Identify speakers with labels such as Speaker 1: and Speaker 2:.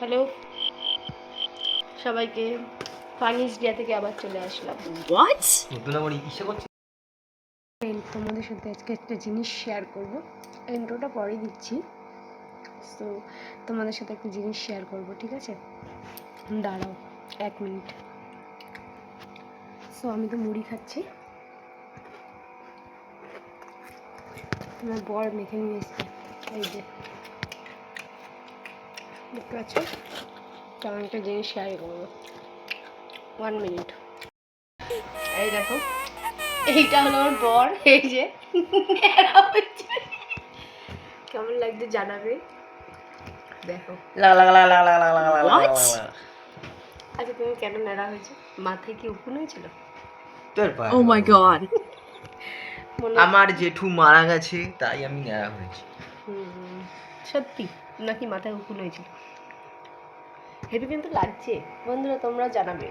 Speaker 1: Hello সবাইকে ফানিস ডিয়া থেকে আবার চলে আসলাম?
Speaker 2: নতুন আবার ইসে করছে।
Speaker 1: তোমাদের সাথে আজকে একটা জিনিস শেয়ার করব। ইন্ট্রোটা পরে দিচ্ছি। তো তোমাদের সাথে একটা জিনিস শেয়ার করব ঠিক আছে? দাঁড়াও এক মিনিট সো আমি তো মুড়ি খাচ্ছি। আমার বর মেখে নিয়ে এসছে। এই যে দেখতে পাচ্ছ একটা জিনিস শেয়ার করব ওয়ান মিনিট এই দেখো এইটা হলো আমার বর এই যে কেমন লাগছে জানাবে দেখো
Speaker 2: লাগা লাগা লাগা লাগা লাগা লাগা লাগা
Speaker 3: What?
Speaker 2: লাগা লাগা।
Speaker 1: আচ্ছা তুমি কেন ন্যাড়া হয়েছে মাথায় কি উকুন হয়েছিল
Speaker 3: Oh my
Speaker 2: আমার জেঠু মারা গেছে তাই আমি ন্যাড়া হয়েছি
Speaker 1: হুম, সত্যি নাকি মাথায় উকুন হয়েছিল? হেভি কিন্তু লাগছে। বন্ধুরা তোমরা জানাবে।